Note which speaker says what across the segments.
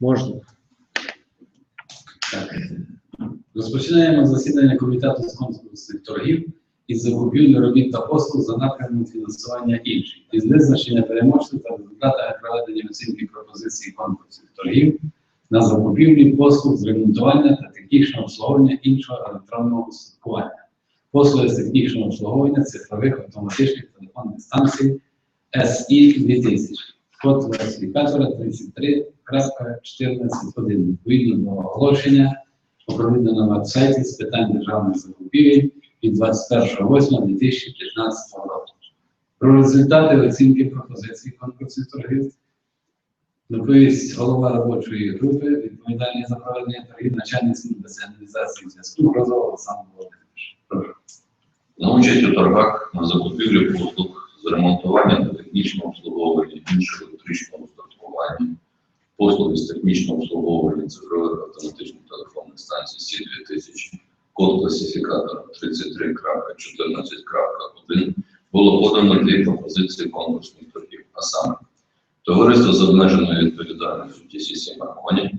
Speaker 1: Можна.
Speaker 2: Розпочинаємо засідання комітету з конкурсних торгів із закупівлі робіт та послуг за напрямом фінансування інших, із визначення переможців та результатами проведення оцінки пропозицій конкурсних торгів на закупівлі послуг з ремонтування та технічного обслуговування іншого електронного устаткування. Послуги з технічного обслуговування цифрових автоматичних телефонних станцій SI 2000. Код класифікатора 33.14.1. Відповідно до оголошення оприлюднено на веб-сайті з питань державних закупівель від 21.08.2015 року. Про результати оцінки пропозицій конкурсів торгів доповість голова робочої групи, відповідальний за проведення торгів, начальник служби зв'язку Грозов Олександр Володимирович. Прошу.
Speaker 3: На участь у торгах на закупівлю послуг з ремонтування технічного обслуговування іншого електричного устаткування, послуги з технічного обслуговування цифрових автоматичних телефонних станцій Сі 2000 код класифікатора 33.14.1 було подано дві пропозиції конкурсних торгів, а саме Товариство з обмеженою відповідальністю TCC Марконі,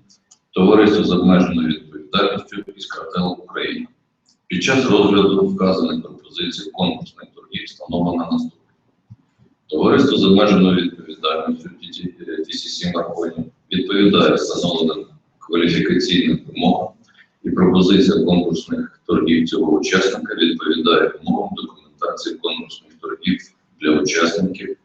Speaker 3: Товариство з обмеженою відповідальністю Іскартел Україна. Під час розгляду вказаних пропозицій конкурсних торгів встановлено наступне. Товариство з обмеженою відповідальністю TCC Марконі відповідає встановленим кваліфікаційним вимогам і пропозиція конкурсних торгів цього учасника відповідає вимогам документації конкурсних торгів для учасників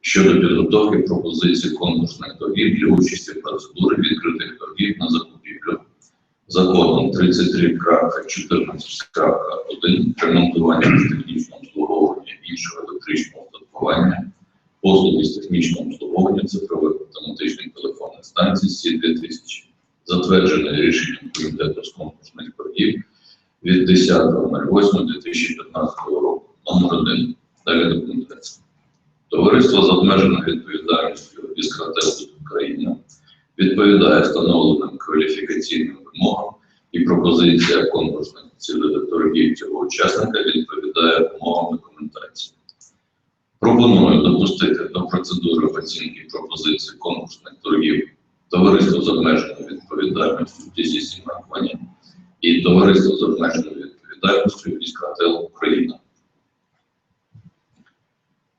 Speaker 3: щодо підготовки пропозицій конкурсних торгів для участі в процедурі відкритих торгів на закупівлю. Законом 33.14.1 ремонтування технічного обслуговування іншого устаткування, послуги з технічного обслуговування цифрових автоматичних телефонних станцій Сі 2000 затверджене рішенням комітету з конкурсних торгів від 10.08.2015 року, номер 1. Далі документація. Товариство з обмеженою відповідальністю «Іскрател Україна відповідає встановленим кваліфікаційним вимогам і пропозиція конкурсних цільових торгів цього учасника відповідає вимогам документації. Пропоную допустити до процедури оцінки пропозицій конкурсних торгів товариство з обмеженою відповідальністю TCC Марквані і товариство з обмеженою відповідальністю «Іскрател Україна.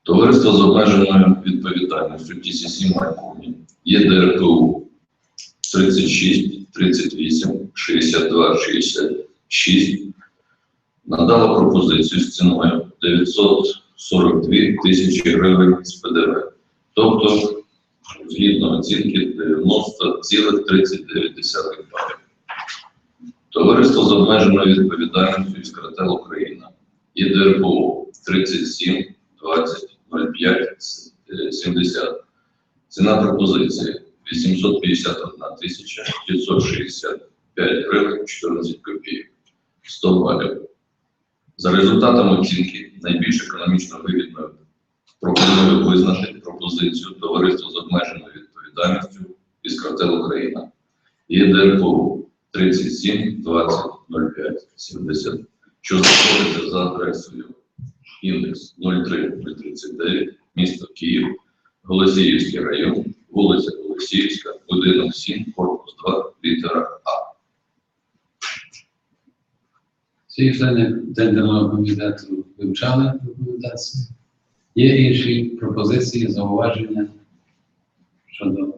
Speaker 3: Товариство з обмеженою відповідальністю TCC Марконі є ДРПУ 36, 38, 62, 66 надало пропозицію з ціною 942 тисячі гривень з ПДВ. Тобто, згідно оцінки 90,39 балів. Товариство з обмеженою відповідальністю «Іскрател Україна» є ДРПУ 37, 20, 05, 70. Ціна пропозиції 851 тисяча 565 гривень 14 копійок. 100 балів. За результатами оцінки найбільш економічно вигідною пропоную визнати пропозицію товариства з обмеженою відповідальністю із «Іскрател Україна». Є ДРПУ 37 20 05 70, що знаходиться за адресою індекс 03039, місто Київ, Голосіївський район, вулиця Голосіївська, будинок 7, корпус 2, літера
Speaker 2: Всі члени тендерного комітету вивчали документацію. Є інші пропозиції, зауваження щодо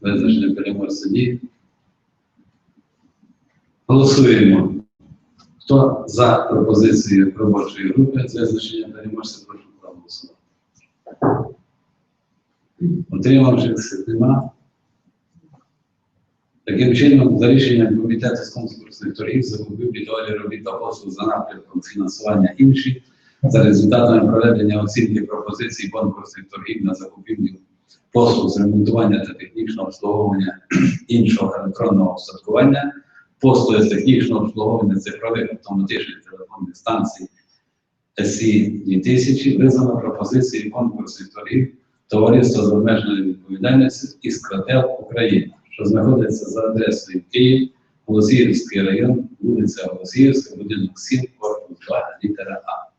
Speaker 2: визначення переможця дій. Голосуємо. Хто за пропозицію робочої групи з визначення переможця, прошу проголосувати. Утримавшись нема. Таким чином, за рішенням комітету з конкурсних торгів закупівлі долі робіт та послуг за напрямком фінансування інші. За результатами проведення оцінки пропозицій конкурсних торгів на закупівлю послуг з ремонтування та технічного обслуговування іншого електронного устаткування, послуги з технічного обслуговування цифрових автоматичних телефонних станцій СІ 2000 визнано пропозиції конкурсних торгів Товариства з обмеженою відповідальністю «Іскрател Україна», що знаходиться за адресою Київ, Голосіївський район, вулиця Голосіївська, будинок 7, корпус 2, літера А.